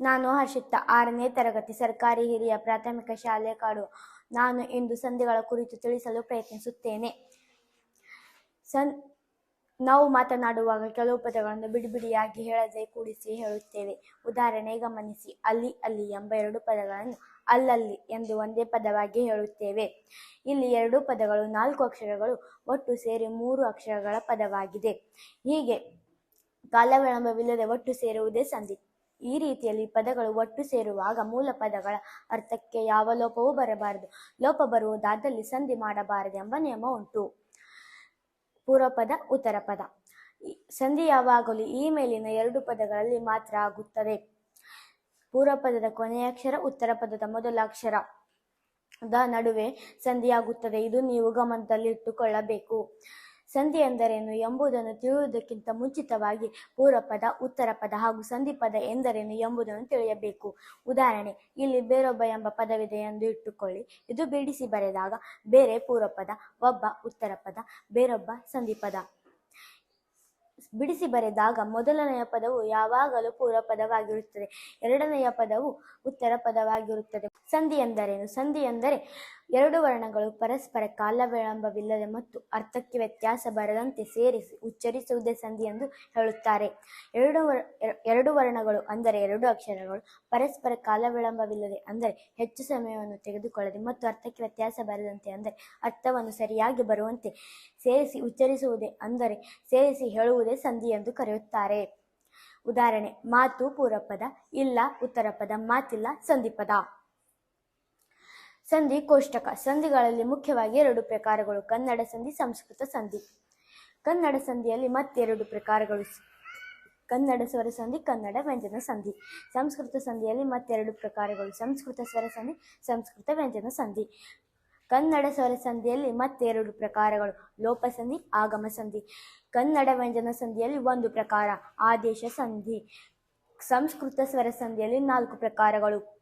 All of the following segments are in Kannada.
ನಾನು ಹರ್ಷಿತ್ತ ಆರನೇ ತರಗತಿ, ಸರ್ಕಾರಿ ಹಿರಿಯ ಪ್ರಾಥಮಿಕ ಶಾಲೆ ಕಾಡು. ನಾನು ಇಂದು ಸಂಧಿಗಳ ಕುರಿತು ತಿಳಿಸಲು ಪ್ರಯತ್ನಿಸುತ್ತೇನೆ. ಸನ್, ನಾವು ಮಾತನಾಡುವಾಗ ಕೆಲವು ಪದಗಳನ್ನು ಬಿಡಿಬಿಡಿಯಾಗಿ ಹೇಳದೆ ಕೂಡಿಸಿ ಹೇಳುತ್ತೇವೆ. ಉದಾಹರಣೆ ಗಮನಿಸಿ. ಅಲ್ಲಿ ಅಲ್ಲಿ ಎಂಬ ಎರಡು ಪದಗಳನ್ನು ಅಲ್ಲಲ್ಲಿ ಎಂದು ಒಂದೇ ಪದವಾಗಿ ಹೇಳುತ್ತೇವೆ. ಇಲ್ಲಿ ಎರಡು ಪದಗಳು ನಾಲ್ಕು ಅಕ್ಷರಗಳು, ಒಟ್ಟು ಸೇರಿ ಮೂರು ಅಕ್ಷರಗಳ ಪದವಾಗಿದೆ. ಹೀಗೆ ಕಾಲ ವಿಳಂಬವಿಲ್ಲದೆ ಒಟ್ಟು ಸೇರುವುದೇ ಸಂಧಿ ಈ ರೀತಿಯಲ್ಲಿ ಪದಗಳು ಒಟ್ಟು ಸೇರುವಾಗ ಮೂಲ ಪದಗಳ ಅರ್ಥಕ್ಕೆ ಯಾವ ಲೋಪವೂ ಬರಬಾರದು. ಲೋಪ ಬರುವುದಾದಲ್ಲಿ ಸಂಧಿ ಮಾಡಬಾರದೆಂಬ ನಿಯಮ ಉಂಟು. ಪೂರ್ವಪದ ಉತ್ತರ ಪದ. ಸಂಧಿ ಯಾವಾಗಲೂ ಈ ಮೇಲಿನ ಎರಡು ಪದಗಳಲ್ಲಿ ಮಾತ್ರ ಆಗುತ್ತದೆ. ಪೂರ್ವಪದದ ಕೊನೆಯ ಅಕ್ಷರ, ಉತ್ತರ ಪದದ ಮೊದಲ ಅಕ್ಷರ. ದ ನಡುವೆ ಸಂಧಿಯಾಗುತ್ತದೆ. ಇದು ನೀವು ಗಮನದಲ್ಲಿಟ್ಟುಕೊಳ್ಳಬೇಕು. ಸಂಧಿ ಎಂದರೇನು ಎಂಬುದನ್ನು ತಿಳಿಯುವುದಕ್ಕಿಂತ ಮುಂಚಿತವಾಗಿ ಪೂರ್ವಪದ ಉತ್ತರ ಪದ ಹಾಗೂ ಸಂಧಿ ಪದ ಎಂದರೇನು ಎಂಬುದನ್ನು ತಿಳಿಯಬೇಕು. ಉದಾಹರಣೆ, ಇಲ್ಲಿ ಬೇರೊಬ್ಬ ಎಂಬ ಪದವಿದೆ ಎಂದು ಇಟ್ಟುಕೊಳ್ಳಿ. ಇದು ಬಿಡಿಸಿ ಬರೆದಾಗ ಬೇರೆ ಪೂರ್ವಪದ, ಒಬ್ಬ ಉತ್ತರ ಪದ ಬೇರೊಬ್ಬ ಸಂಧಿ ಪದ ಬಿಡಿಸಿ ಬರೆದಾಗ ಮೊದಲನೆಯ ಪದವು ಯಾವಾಗಲೂ ಪೂರ್ವ ಪದವಾಗಿರುತ್ತದೆ ಎರಡನೆಯ ಪದವು ಉತ್ತರ ಪದವಾಗಿರುತ್ತದೆ ಸಂಧಿ ಎಂದರೇನು? ಸಂಧಿ ಎಂದರೆ ಎರಡು ವರ್ಣಗಳು ಪರಸ್ಪರ ಕಾಲ ವಿಳಂಬವಿಲ್ಲದೆ ಮತ್ತು ಅರ್ಥಕ್ಕೆ ವ್ಯತ್ಯಾಸ ಬರದಂತೆ ಸೇರಿಸಿ ಉಚ್ಚರಿಸುವುದೇ ಸಂಧಿ ಎಂದು ಹೇಳುತ್ತಾರೆ. ಎರಡು ವರ್ ಎರ- ಎರಡು ವರ್ಣಗಳು ಅಂದರೆ ಎರಡು ಅಕ್ಷರಗಳು ಪರಸ್ಪರ ಕಾಲ ವಿಳಂಬವಿಲ್ಲದೆ ಅಂದರೆ ಹೆಚ್ಚು ಸಮಯವನ್ನು ತೆಗೆದುಕೊಳ್ಳದೆ ಮತ್ತು ಅರ್ಥಕ್ಕೆ ವ್ಯತ್ಯಾಸ ಬರದಂತೆ ಅಂದರೆ ಅರ್ಥವನ್ನು ಸರಿಯಾಗಿ ಬರುವಂತೆ ಸೇರಿಸಿ ಉಚ್ಚರಿಸುವುದೇ ಅಂದರೆ ಸೇರಿಸಿ ಹೇಳುವುದೇ ಸಂಧಿ ಎಂದು ಕರೆಯುತ್ತಾರೆ. ಉದಾಹರಣೆ, ಮಾತು ಪೂರ್ವಪದ, ಇಲ್ಲ ಉತ್ತರ ಪದ ಮಾತಿಲ್ಲ ಸಂಧಿಪದ. ಸಂಧಿ ಕೋಷ್ಟಕ. ಸಂಧಿಗಳಲ್ಲಿ ಮುಖ್ಯವಾಗಿ ಎರಡು ಪ್ರಕಾರಗಳು. ಕನ್ನಡ ಸಂಧಿ, ಸಂಸ್ಕೃತ ಸಂಧಿ. ಕನ್ನಡ ಸಂಧಿಯಲ್ಲಿ ಮತ್ತೆರಡು ಪ್ರಕಾರಗಳು ಕನ್ನಡ ಸ್ವರ ಸಂಧಿ, ಕನ್ನಡ ವ್ಯಂಜನ ಸಂಧಿ. ಸಂಸ್ಕೃತ ಸಂಧಿಯಲ್ಲಿ ಮತ್ತೆರಡು ಪ್ರಕಾರಗಳು. ಸಂಸ್ಕೃತ ಸ್ವರ ಸಂಧಿ, ಸಂಸ್ಕೃತ ವ್ಯಂಜನ ಸಂಧಿ. ಕನ್ನಡ ಸ್ವರ ಸಂಧಿಯಲ್ಲಿ ಮತ್ತೆರಡು ಪ್ರಕಾರಗಳು. ಲೋಪ ಸಂಧಿ, ಆಗಮ ಸಂಧಿ. ಕನ್ನಡ ವ್ಯಂಜನ ಸಂಧಿಯಲ್ಲಿ ಒಂದು ಪ್ರಕಾರ. ಆದೇಶ ಸಂಧಿ. ಸಂಸ್ಕೃತ ಸ್ವರ ಸಂಧಿಯಲ್ಲಿ ನಾಲ್ಕು ಪ್ರಕಾರಗಳು.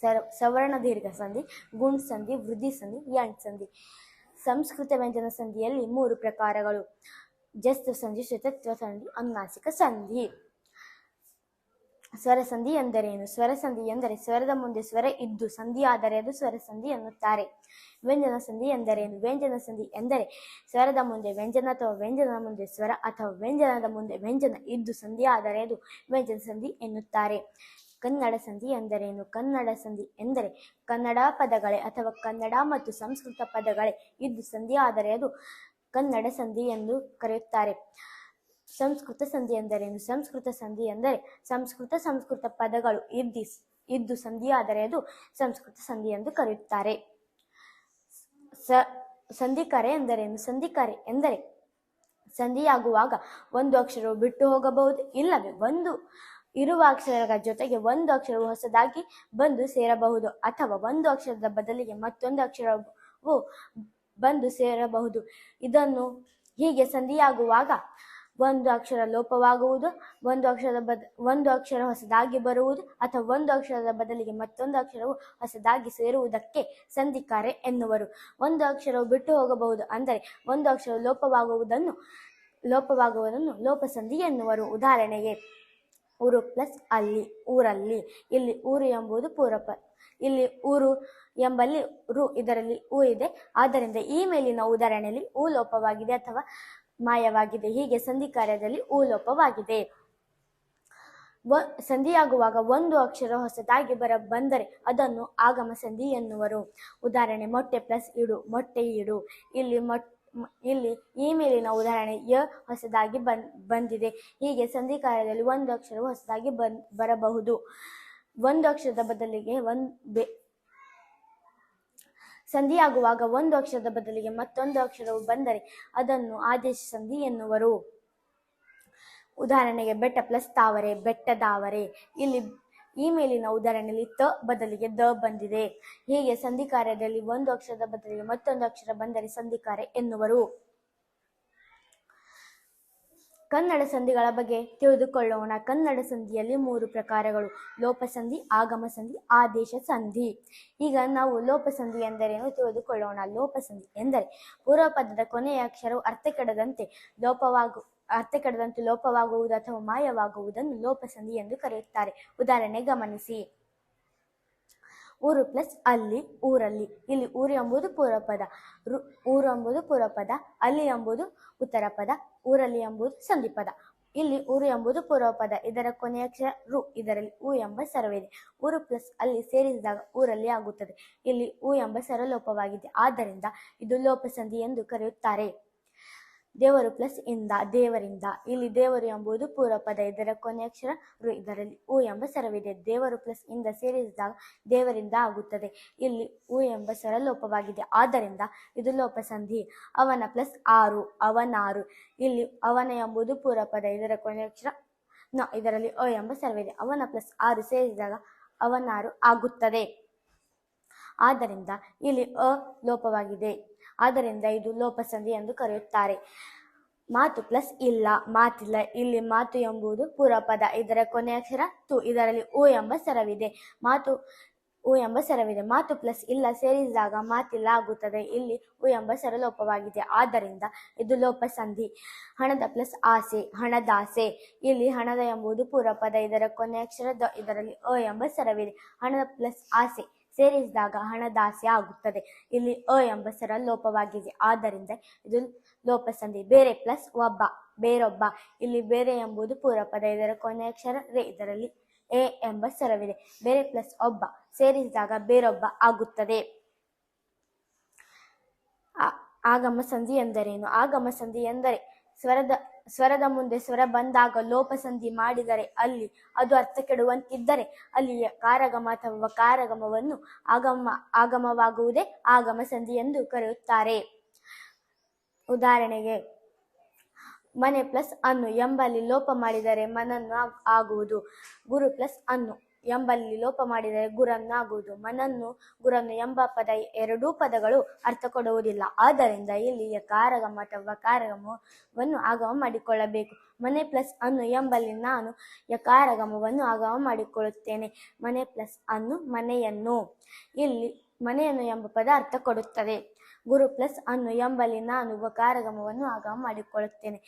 ಸರ್, ಸವರ್ಣ ದೀರ್ಘ ಸಂಧಿ, ಗುಂಡ್ ಸಂಧಿ, ವೃದ್ಧಿ ಸಂಧಿ ಯಣ್ ಸಂಧಿ. ಸಂಸ್ಕೃತ ವ್ಯಂಜನ ಸಂಧಿಯಲ್ಲಿ ಮೂರು ಪ್ರಕಾರಗಳು. ಜಸ್ತು ಸಂಧಿ, ಶತತ್ವ ಸಂಧಿ, ಅನುನಾಸಿಕ ಸಂಧಿ. ಸ್ವರ ಸಂಧಿ ಎಂದರೇನು? ಸ್ವರ ಸಂಧಿ ಎಂದರೆ ಸ್ವರದ ಮುಂದೆ ಸ್ವರ ಇದ್ದು ಸಂಧಿ ಆದರೆ ಅದು ಸ್ವರ ಸಂಧಿ ಎನ್ನುತ್ತಾರೆ. ವ್ಯಂಜನ ಸಂಧಿ ಎಂದರೇನು? ವ್ಯಂಜನ ಸಂಧಿ ಎಂದರೆ ಸ್ವರದ ಮುಂದೆ ವ್ಯಂಜನ ಅಥವಾ ವ್ಯಂಜನದ ಮುಂದೆ ಸ್ವರ ಅಥವಾ ವ್ಯಂಜನದ ಮುಂದೆ ವ್ಯಂಜನ ಇದ್ದು ಸಂಧಿ ಆದರೆ ಅದು ವ್ಯಂಜನ ಸಂಧಿ ಎನ್ನುತ್ತಾರೆ. ಕನ್ನಡ ಸಂಧಿ ಎಂದರೇನು? ಕನ್ನಡ ಸಂಧಿ ಎಂದರೆ ಕನ್ನಡ ಪದಗಳೇ ಅಥವಾ ಕನ್ನಡ ಮತ್ತು ಸಂಸ್ಕೃತ ಪದಗಳೇ? ಇದ್ದು ಸಂಧಿ ಆದರೆ ಅದು ಕನ್ನಡ ಸಂಧಿ ಎಂದು ಕರೆಯುತ್ತಾರೆ. ಸಂಸ್ಕೃತ ಸಂಧಿ ಎಂದರೇನು? ಸಂಸ್ಕೃತ ಸಂಧಿ ಎಂದರೆ ಸಂಸ್ಕೃತ ಸಂಸ್ಕೃತ ಪದಗಳು ಇದ್ದಿ, ಇದ್ದು ಸಂಧಿ ಆದರೆ ಅದು ಸಂಸ್ಕೃತ ಸಂಧಿ ಎಂದು ಕರೆಯುತ್ತಾರೆ. ಸ ಸಂಧಿಕರೆ ಎಂದರೇನು? ಸಂಧಿಕರೆ ಎಂದರೆ ಸಂಧಿಯಾಗುವಾಗ ಒಂದು ಅಕ್ಷರವು ಬಿಟ್ಟು ಹೋಗಬಹುದು, ಇಲ್ಲವೇ ಒಂದು ಇರುವ ಅಕ್ಷರಗಳ ಜೊತೆಗೆ ಒಂದು ಅಕ್ಷರವು ಹೊಸದಾಗಿ ಬಂದು ಸೇರಬಹುದು ಅಥವಾ ಒಂದು ಅಕ್ಷರದ ಬದಲಿಗೆ ಮತ್ತೊಂದು ಅಕ್ಷರವು ಬಂದು ಸೇರಬಹುದು. ಇದನ್ನು ಹೀಗೆ ಸಂಧಿಯಾಗುವಾಗ ಒಂದು ಅಕ್ಷರ ಲೋಪವಾಗುವುದು, ಒಂದು ಅಕ್ಷರದ ಬದ, ಒಂದು ಅಕ್ಷರ ಹೊಸದಾಗಿ ಬರುವುದು ಅಥವಾ ಒಂದು ಅಕ್ಷರದ ಬದಲಿಗೆ ಮತ್ತೊಂದು ಅಕ್ಷರವು ಹೊಸದಾಗಿ ಸೇರುವುದಕ್ಕೆ ಸಂಧಿಕಾರೆ ಎನ್ನುವರು. ಒಂದು ಅಕ್ಷರವು ಬಿಟ್ಟು ಹೋಗಬಹುದು ಅಂದರೆ ಒಂದು ಅಕ್ಷರ ಲೋಪವಾಗುವುದನ್ನು ಲೋಪವಾಗುವುದನ್ನು ಲೋಪಸಂಧಿ ಎನ್ನುವರು. ಉದಾಹರಣೆಗೆ ಊರು ಪ್ಲಸ್ ಅಲ್ಲಿ, ಊರಲ್ಲಿ. ಇಲ್ಲಿ ಊರು ಎಂಬುದು ಪೂರಪ ಇಲ್ಲಿ ಊರು ಎಂಬಲ್ಲಿ ರು ಇದರಲ್ಲಿ ಊ ಇದೆ. ಆದ್ದರಿಂದ ಈ ಮೇಲಿನ ಉದಾಹರಣೆಯಲ್ಲಿ ಊ ಲೋಪವಾಗಿದೆ ಅಥವಾ ಮಾಯವಾಗಿದೆ. ಹೀಗೆ ಸಂಧಿ ಕಾರ್ಯದಲ್ಲಿ ಊ ಲೋಪವಾಗಿದೆ. ಸಂಧಿಯಾಗುವಾಗ ಒಂದು ಅಕ್ಷರ ಹೊಸದಾಗಿ ಬರ, ಬಂದರೆ ಅದನ್ನು ಆಗಮ ಸಂಧಿ ಎನ್ನುವರು. ಉದಾಹರಣೆ, ಮೊಟ್ಟೆ ಪ್ಲಸ್ ಇಡು, ಮೊಟ್ಟೆ ಇಡು. ಇಲ್ಲಿ ಮೊಟ್ ಮ್- ಇಲ್ಲಿ ಈ ಮೇಲಿನ ಉದಾಹರಣೆ ಯ ಹೊಸದಾಗಿ ಬನ್, ಬಂದಿದೆ. ಹೀಗೆ ಸಂಧಿ ಕಾರ್ಯದಲ್ಲಿ ಒಂದು ಅಕ್ಷರವು ಹೊಸದಾಗಿ ಬನ್, ಬರಬಹುದು. ಒಂದು ಅಕ್ಷರದ ಬದಲಿಗೆ ಒಂದು ಬೆ, ಸಂಧಿಯಾಗುವಾಗ ಒಂದು ಅಕ್ಷರದ ಬದಲಿಗೆ ಮತ್ತೊಂದು ಅಕ್ಷರವು ಬಂದರೆ ಅದನ್ನು ಆದೇಶ ಸಂಧಿ ಎನ್ನುವರು. ಉದಾಹರಣೆಗೆ ಬೆಟ್ಟ ಪ್ಲಸ್ ತಾವರೆ, ಬೆಟ್ಟದಾವರೆ. ಇಲ್ಲಿ ಈ ಮೇಲಿನ ಉದಾಹರಣೆಯಲ್ಲಿ ತ ಬದಲಿಗೆ ದ ಬಂದಿದೆ. ಹೀಗೆ? ಸಂಧಿ ಕಾರ್ಯದಲ್ಲಿ ಒಂದು ಅಕ್ಷರದ ಬದಲಿಗೆ ಮತ್ತೊಂದು ಅಕ್ಷರ ಬಂದರೆ ಸಂಧಿ ಕಾರ್ಯ ಎನ್ನುವರು. ಕನ್ನಡ ಸಂಧಿಗಳ ಬಗ್ಗೆ ತಿಳಿದುಕೊಳ್ಳೋಣ. ಕನ್ನಡ ಸಂಧಿಯಲ್ಲಿ ಮೂರು ಪ್ರಕಾರಗಳು. ಲೋಪಸಂಧಿ ಆಗಮ ಸಂಧಿ ಆದೇಶ ಸಂಧಿ. ಈಗ ನಾವು ಲೋಪಸಂಧಿ ಎಂದರೇನು ತಿಳಿದುಕೊಳ್ಳೋಣ. ಲೋಪಸಂಧಿ ಎಂದರೆ ಪೂರ್ವ ಪದದ ಕೊನೆಯ ಅಕ್ಷರವು ಅರ್ಥ ಕೆಡದಂತೆ ಲೋಪವಾಗು ಅರ್ಥ ಕಡದಂತೆ ಲೋಪವಾಗುವುದು ಅಥವಾ ಮಾಯವಾಗುವುದನ್ನು ಲೋಪಸಂಧಿ ಎಂದು ಕರೆಯುತ್ತಾರೆ. ಉದಾಹರಣೆ ಗಮನಿಸಿ. ಊರು ಪ್ಲಸ್ ಅಲ್ಲಿ, ಊರಲ್ಲಿ. ಇಲ್ಲಿ ಊರು ಎಂಬುದು ಪೂರ್ವಪದ. ಊರು ಎಂಬುದು ಪೂರ್ವಪದ. ಅಲ್ಲಿ ಎಂಬುದು ಉತ್ತರ ಪದ ಊರಲ್ಲಿ ಎಂಬುದು ಸಂಧಿಪದ. ಇಲ್ಲಿ ಊರು ಎಂಬುದು ಪೂರ್ವಪದ. ಇದರ ಕೊನೆಯ ಅಕ್ಷರ ರು, ಇದರಲ್ಲಿ ಉ ಎಂಬ ಸರವಿದೆ ಊರು ಪ್ಲಸ್ ಅಲ್ಲಿ ಸೇರಿಸಿದಾಗ ಊರಲ್ಲಿ ಆಗುತ್ತದೆ. ಇಲ್ಲಿ ಉ ಎಂಬ ಸರಲೋಪವಾಗಿದೆ ಲೋಪವಾಗಿದೆ ಆದ್ದರಿಂದ ಇದು ಲೋಪಸಂಧಿ ಎಂದು ಕರೆಯುತ್ತಾರೆ. ದೇವರು ಪ್ಲಸ್ ಇಂದ, ದೇವರಿಂದ. ಇಲ್ಲಿ ದೇವರು ಎಂಬುದು ಪೂರ್ವಪದ, ಇದರ ಕೊನೆಯ ಅಕ್ಷರ ರು, ಇದರಲ್ಲಿ ಉ ಎಂಬ ಸ್ವರವಿದೆ. ದೇವರು ಪ್ಲಸ್ ಇಂದ ಸೇರಿಸಿದಾಗ ದೇವರಿಂದ ಆಗುತ್ತದೆ. ಇಲ್ಲಿ ಉ ಎಂಬ ಸ್ವರ ಲೋಪವಾಗಿದೆ. ಆದ್ದರಿಂದ ಇದು ಲೋಪಸಂಧಿ. ಅವನ ಪ್ಲಸ್ ಆರು, ಅವನಾರು. ಇಲ್ಲಿ ಅವನ ಎಂಬುದು ಪೂರ್ವಪದ, ಇದರ ಕೊನೆಯ ಅಕ್ಷರ ನ, ಇದರಲ್ಲಿ ಅ ಎಂಬ ಸ್ವರವಿದೆ. ಅವನ ಪ್ಲಸ್ ಆರು ಸೇರಿಸಿದಾಗ ಅವನಾರು ಆಗುತ್ತದೆ. ಆದ್ದರಿಂದ ಇಲ್ಲಿ ಅ ಲೋಪವಾಗಿದೆ. ಆದ್ದರಿಂದ ಇದು ಲೋಪಸಂಧಿ ಎಂದು ಕರೆಯುತ್ತಾರೆ. ಮಾತು ಪ್ಲಸ್ ಇಲ್ಲ, ಮಾತಿಲ್ಲ, ಇಲ್ಲಿ ಮಾತು ಎಂಬುದು ಪೂರ್ವಪದ ಇದರ ಕೊನೆಯ ಅಕ್ಷರ ತು, ಇದರಲ್ಲಿ ಉ ಎಂಬ ಸರವಿದೆ. ಮಾತು, ಉ ಎಂಬ ಸರವಿದೆ. ಮಾತು ಪ್ಲಸ್ ಇಲ್ಲ ಸೇರಿಸಿದಾಗ ಮಾತಿಲ್ಲ ಆಗುತ್ತದೆ. ಇಲ್ಲಿ ಉ ಎಂಬ ಸರಲೋಪವಾಗಿದೆ. ಲೋಪವಾಗಿದೆ ಆದ್ದರಿಂದ ಇದು ಲೋಪಸಂಧಿ. ಹಣದ ಪ್ಲಸ್ ಆಸೆ, ಹಣದಾಸೆ. ಇಲ್ಲಿ ಹಣದ ಎಂಬುದು ಪೂರ್ವಪದ ಇದರ ಕೊನೆಯ ಅಕ್ಷರ ಇದರಲ್ಲಿ ಅ ಎಂಬ ಸರವಿದೆ. ಹಣದ ಪ್ಲಸ್ ಆಸೆ ಸೇರಿಸಿದಾಗ ಹಣದಾಸೆ ಆಗುತ್ತದೆ. ಇಲ್ಲಿ ಅ ಎಂಬ ಸರ ಲೋಪವಾಗಿದೆ. ಆದ್ದರಿಂದ ಇದು ಲೋಪಸಂಧಿ. ಬೇರೆ ಪ್ಲಸ್ ಒಬ್ಬ, ಬೇರೊಬ್ಬ. ಇಲ್ಲಿ ಬೇರೆ ಎಂಬುದು ಪೂರ್ವಪದ ಇದರ ಕೊನೆಯ ಅಕ್ಷರ ರೇ ಇದರಲ್ಲಿ ಎ ಎಂಬ ಸ್ವರವಿದೆ ಬೇರೆ ಪ್ಲಸ್ ಒಬ್ಬ ಸೇರಿಸಿದಾಗ ಬೇರೊಬ್ಬ ಆಗುತ್ತದೆ. ಆಗಮ ಸಂಧಿ ಎಂದರೇನು? ಆಗಮ ಸಂಧಿ ಎಂದರೆ ಸ್ವರದ ಸ್ವರದ ಮುಂದೆ ಸ್ವರ ಬಂದಾಗ ಲೋಪಸಂಧಿ ಮಾಡಿದರೆ ಅಲ್ಲಿ ಅದು ಅರ್ಥ ಕೆಡುವಂತಿದ್ದರೆ ಅಲ್ಲಿ ಕಾರಗಮ ಅಥವಾ ಕಾರಗಮವನ್ನು ಆಗಮ, ಆಗಮವಾಗುವುದೇ ಆಗಮ ಸಂಧಿ ಎಂದು ಕರೆಯುತ್ತಾರೆ. ಉದಾಹರಣೆಗೆ, ಮನೆ ಪ್ಲಸ್ ಅನ್ನು ಎಂಬಲ್ಲಿ ಲೋಪ ಮಾಡಿದರೆ ಮನನ್ನು ಆಗುವುದು, ಗುರು ಪ್ಲಸ್ ಅನ್ನು ಎಂಬಲ್ಲಿ ಲೋಪ ಮಾಡಿದರೆ ಗುರನ್ನಾಗುವುದು. ಮನನ್ನು ಗುರನ್ನು ಎಂಬ ಪದ ಎರಡೂ ಪದಗಳು ಅರ್ಥ ಕೊಡುವುದಿಲ್ಲ. ಆದ್ದರಿಂದ ಇಲ್ಲಿ ಕಾರಗಮ ಅಥವಾ ಕಾರಗಮವನ್ನು ಆಗಮ ಮಾಡಿಕೊಳ್ಳಬೇಕು. ಮನೆ ಪ್ಲಸ್ ಅನ್ನು ಎಂಬಲ್ಲಿ ನಾನು ಯಕಾರಗಮವನ್ನು ಆಗಮ ಮಾಡಿಕೊಳ್ಳುತ್ತೇನೆ. ಮನೆ ಪ್ಲಸ್ ಅನ್ನು ಮನೆಯನ್ನು. ಇಲ್ಲಿ ಮನೆಯನ್ನು ಎಂಬ ಪದ ಅರ್ಥ ಕೊಡುತ್ತದೆ. ಗುರು ಪ್ಲಸ್ ಅನ್ನು ಎಂಬಲ್ಲಿ ನಾನು ಉಪಕಾರಗಮವನ್ನು ಆಗಮ ಮಾಡಿಕೊಳ್ಳುತ್ತೇನೆ.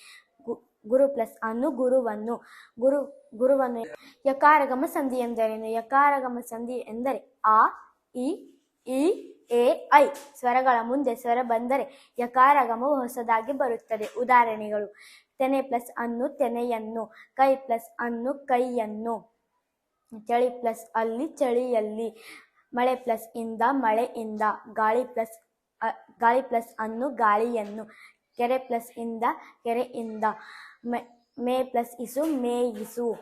ಗುರು ಪ್ಲಸ್ ಅನ್ನು ಗುರುವನ್ನು ಗುರು, ಗುರುವನ್ನು ಯಕಾರಗಮ ಸಂಧಿ ಎಂದರೇನು? ಯಕಾರಗಮ ಸಂಧಿ ಎಂದರೆ ಆ ಇ ಇ ಎ, ಐ. ಸ್ವರಗಳ ಮುಂದೆ ಸ್ವರ ಬಂದರೆ ಯಕಾರಗಮವು ಹೊಸದಾಗಿ ಬರುತ್ತದೆ. ಉದಾಹರಣೆಗಳು, ತೆನೆ ಪ್ಲಸ್ ಅನ್ನು ತೆನೆಯನ್ನು, ಕೈ ಪ್ಲಸ್ ಅನ್ನು ಕೈಯನ್ನು, ಚಳಿ ಪ್ಲಸ್ ಅಲ್ಲಿ ಚಳಿಯಲ್ಲಿ, ಮಳೆ ಪ್ಲಸ್ ಇಂದ ಮಳೆಯಿಂದ, ಗಾಳಿ ಪ್ಲಸ್ ಗಾಳಿ ಪ್ಲಸ್ ಅನ್ನು ಗಾಳಿಯನ್ನು, ಕೆರೆ ಪ್ಲಸ್ ಇಂದ ಕೆರೆಯಿಂದ. ಮೆ- ಮೇ ಪ್ಲಸ್ ಇಸು ಮೇಯಿಸು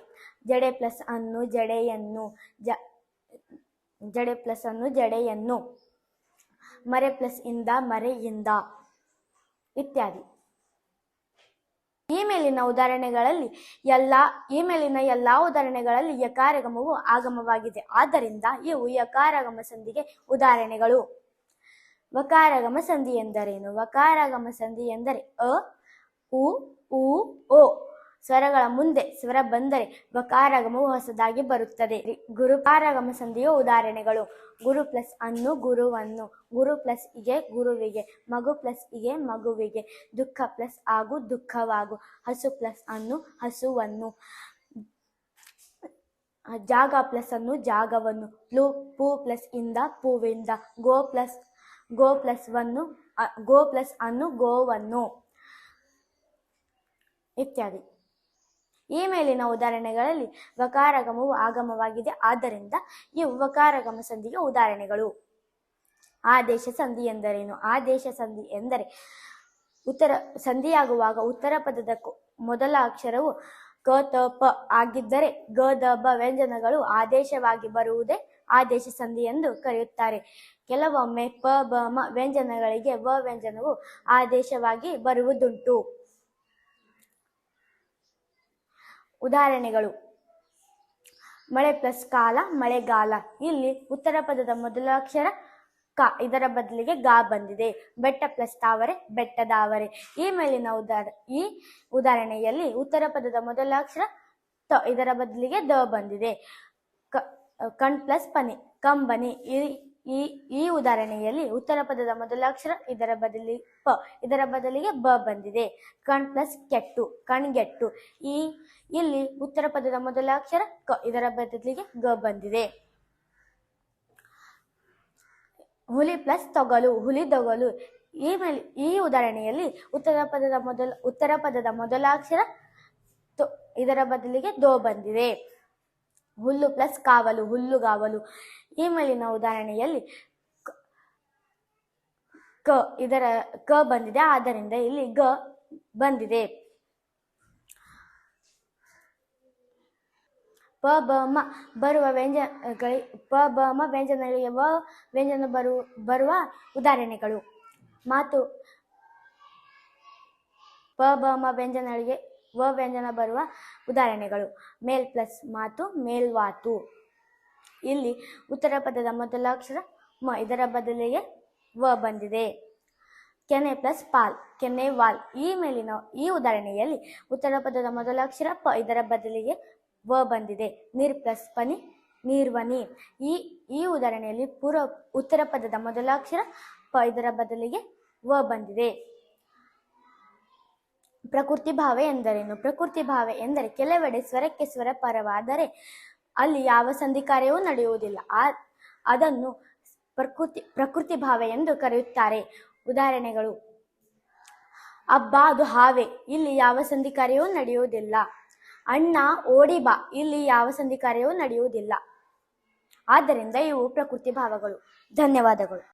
ಜಡೆ ಪ್ಲಸ್ ಅನ್ನು, ಜಡೆಯನ್ನು, ಜ, ಜಡೆ ಪ್ಲಸ್ ಅನ್ನು, ಜಡೆಯನ್ನು. ಮರೆ ಪ್ಲಸ್ ಇಂದ ಮರೆಯಿಂದ ಇತ್ಯಾದಿ. ಈ ಮೇಲಿನ ಉದಾಹರಣೆಗಳಲ್ಲಿ ಎಲ್ಲ, ಈ ಮೇಲಿನ ಎಲ್ಲಾ ಉದಾಹರಣೆಗಳಲ್ಲಿ ಯಕಾರಗಮವು ಆಗಮವಾಗಿದೆ. ಆದ್ದರಿಂದ ಇವು ಯಕಾರಗಮ ಸಂಧಿಗೆ ಉದಾಹರಣೆಗಳು. ವಕಾರಗಮ ಸಂಧಿ ಎಂದರೇನು? ವಕಾರಗಮ ಸಂಧಿ ಎಂದರೆ ಅ ಉ ಉ ಓ. ಸ್ವರಗಳ ಮುಂದೆ ಸ್ವರ ಬಂದರೆ ಬಕಾರಾಗಮವು ಹೊಸದಾಗಿ ಬರುತ್ತದೆ. ಗುರುಕಾರಗಮ ಸಂಧಿಯ ಉದಾಹರಣೆಗಳು. ಗುರು ಪ್ಲಸ್ ಅನ್ನು ಗುರುವನ್ನು, ಗುರು ಪ್ಲಸ್ ಇಗೆ ಗುರುವಿಗೆ, ಮಗು ಪ್ಲಸ್ ಇಗೆ ಮಗುವಿಗೆ, ದುಃಖ ಪ್ಲಸ್ ಆಗು ದುಃಖವಾಗು, ಹಸು ಪ್ಲಸ್ ಅನ್ನು ಹಸುವನ್ನು, ಜಾಗ ಪ್ಲಸ್ ಅನ್ನು ಜಾಗವನ್ನು, ಪ್ಲೂ, ಪೂ ಪ್ಲಸ್ ಇಂದ ಪೂವಿಂದ, ಗೋ ಪ್ಲಸ್ ಗೋ ಪ್ಲಸ್ ವನ್ನು ಗೋ ಪ್ಲಸ್ ಅನ್ನು ಗೋವನ್ನು. ಇತ್ಯಾದಿ. ಈ ಮೇಲಿನ ಉದಾಹರಣೆಗಳಲ್ಲಿ ವಕಾರಗಮವು ಆಗಮವಾಗಿದೆ. ಆದ್ದರಿಂದ ಇವು ವಕಾರಗಮ ಸಂಧಿಗೆ ಉದಾಹರಣೆಗಳು. ಆದೇಶ ಸಂಧಿ ಎಂದರೇನು? ಆದೇಶ ಸಂಧಿ ಎಂದರೆ ಉತ್ತರ, ಸಂಧಿಯಾಗುವಾಗ ಉತ್ತರ ಪದದ ಮೊದಲ ಅಕ್ಷರವು ಕ ತ, ಪ ಆಗಿದ್ದರೆ ಗ, ದ, ಬ ವ್ಯಂಜನಗಳು ಆದೇಶವಾಗಿ ಬರುವುದೇ ಆದೇಶ ಸಂಧಿ ಎಂದು ಕರೆಯುತ್ತಾರೆ. ಕೆಲವೊಮ್ಮೆ ಪ, ಬ, ಮ ವ್ಯಂಜನಗಳಿಗೆ ವ ವ್ಯಂಜನವು ಆದೇಶವಾಗಿ ಬರುವುದುಂಟು. ಉದಾಹರಣೆಗಳು. ಮಳೆ ಪ್ಲಸ್ ಕಾಲ ಮಳೆಗಾಲ ಇಲ್ಲಿ ಉತ್ತರ ಪದದ ಮೊದಲ ಅಕ್ಷರ ಕ, ಇದರ ಬದಲಿಗೆ ಗಾ ಬಂದಿದೆ. ಬೆಟ್ಟ ಪ್ಲಸ್ ತಾವರೆ ಬೆಟ್ಟದಾವರೆ ಈ ಮೇಲಿನ ಉದಾಹರಣೆ ಈ ಉದಾಹರಣೆಯಲ್ಲಿ ಉತ್ತರ ಪದದ ಮೊದಲ ಅಕ್ಷರ ತ, ಇದರ ಬದಲಿಗೆ ದ ಬಂದಿದೆ. ಕಣ್ ಪ್ಲಸ್ ಪನಿ, ಕಂಬನಿ ಈ ಈ ಈ ಉದಾಹರಣೆಯಲ್ಲಿ ಉತ್ತರ ಪದದ ಮೊದಲ ಅಕ್ಷರ ಇದರ ಬದಲಿ ಪ, ಇದರ ಬದಲಿಗೆ ಬ ಬಂದಿದೆ. ಕಣ್ ಪ್ಲಸ್ ಕೆಟ್ಟು, ಕಣ್ಗೆಟ್ಟು. ಈ, ಇಲ್ಲಿ ಉತ್ತರ ಪದದ ಮೊದಲ ಅಕ್ಷರ ಕ, ಇದರ ಬದಲಿಗೆ ಗ ಬಂದಿದೆ. ಹುಲಿ ಪ್ಲಸ್ ತೊಗಲು, ಹುಲಿ ತೊಗಲು ಈ ಮೇಲೆ, ಈ ಉದಾಹರಣೆಯಲ್ಲಿ ಉತ್ತರ ಪದದ ಮೊದಲ, ಉತ್ತರ ಪದದ ಮೊದಲ ಅಕ್ಷರ ತೊ, ಇದರ ಬದಲಿಗೆ ದೋ ಬಂದಿದೆ. ಹುಲ್ಲು ಪ್ಲಸ್ ಕಾವಲು ಹುಲ್ಲುಗಾವಲು ಈ ಮೇಲಿನ ಉದಾಹರಣೆಯಲ್ಲಿ ಕ- ಇದರ, ಕ ಬಂದಿದೆ. ಆದ್ದರಿಂದ ಇಲ್ಲಿ ಗ ಬಂದಿದೆ. ಪ ಬ ಮ ಬರುವ ವ್ಯಂಜನಗಳಿ ಪ ಬ ಮ ವ್ಯಂಜನಗಳಿಗೆ ವ, ವ್ಯಂಜನ ಬರು, ಬರುವ ಉದಾಹರಣೆಗಳು. ಮಾತು ಪ ಬ ಮ ವ್ಯಂಜನಗಳಿಗೆ ವ ವ್ಯಂಜನ ಬರುವ ಉದಾಹರಣೆಗಳು. ಮೇಲ್ ಪ್ಲಸ್ ಮಾತು ಮೇಲ್ವಾತು. ಇಲ್ಲಿ ಉತ್ತರ ಪದದ ಮೊದಲ ಅಕ್ಷರ ಮ, ಇದರ ಬದಲಿಗೆ ವ ಬಂದಿದೆ. ಕೆನೆ ಪ್ಲಸ್ ಪಾಲ್, ಕೆನೆ ವಾಲ್. ಈ ಮೇಲಿನ, ಈ ಉದಾಹರಣೆಯಲ್ಲಿ ಉತ್ತರ ಪದದ ಮೊದಲ ಅಕ್ಷರ ಪ, ಇದರ ಬದಲಿಗೆ ವ ಬಂದಿದೆ. ನೀರ್ ಪ್ಲಸ್ ಪನಿ, ನೀರ್ವನಿ. ಈ ಈ ಉದಾಹರಣೆಯಲ್ಲಿ ಪೂರ್ವ ಉತ್ತರ ಪದದ ಮೊದಲ ಅಕ್ಷರ ಪ, ಇದರ ಬದಲಿಗೆ ವ ಬಂದಿದೆ. ಪ್ರಕೃತಿ ಭಾವ ಎಂದರೇನು? ಪ್ರಕೃತಿ ಭಾವ ಎಂದರೆ ಕೆಲವೆಡೆ ಸ್ವರಕ್ಕೆ ಸ್ವರ ಪರವಾದರೆ ಅಲ್ಲಿ ಯಾವ ಸಂಧಿ ಕಾರ್ಯವೂ ನಡೆಯುವುದಿಲ್ಲ. ಆ, ಅದನ್ನು ಪ್ರಕೃತಿ ಪ್ರಕೃತಿ ಭಾವ ಎಂದು ಕರೆಯುತ್ತಾರೆ. ಉದಾಹರಣೆಗಳು, ಅಬ್ಬ, ಅದು ಹಾವೆ, ಇಲ್ಲಿ ಯಾವ ಸಂಧಿ ಕಾರ್ಯವೂ ನಡೆಯುವುದಿಲ್ಲ. ಅಣ್ಣ, ಓಡಿ ಬಾ, ಇಲ್ಲಿ ಯಾವ ಸಂಧಿ ಕಾರ್ಯವೂ ನಡೆಯುವುದಿಲ್ಲ. ಆದ್ದರಿಂದ ಇವು ಪ್ರಕೃತಿ ಭಾವಗಳು. ಧನ್ಯವಾದಗಳು.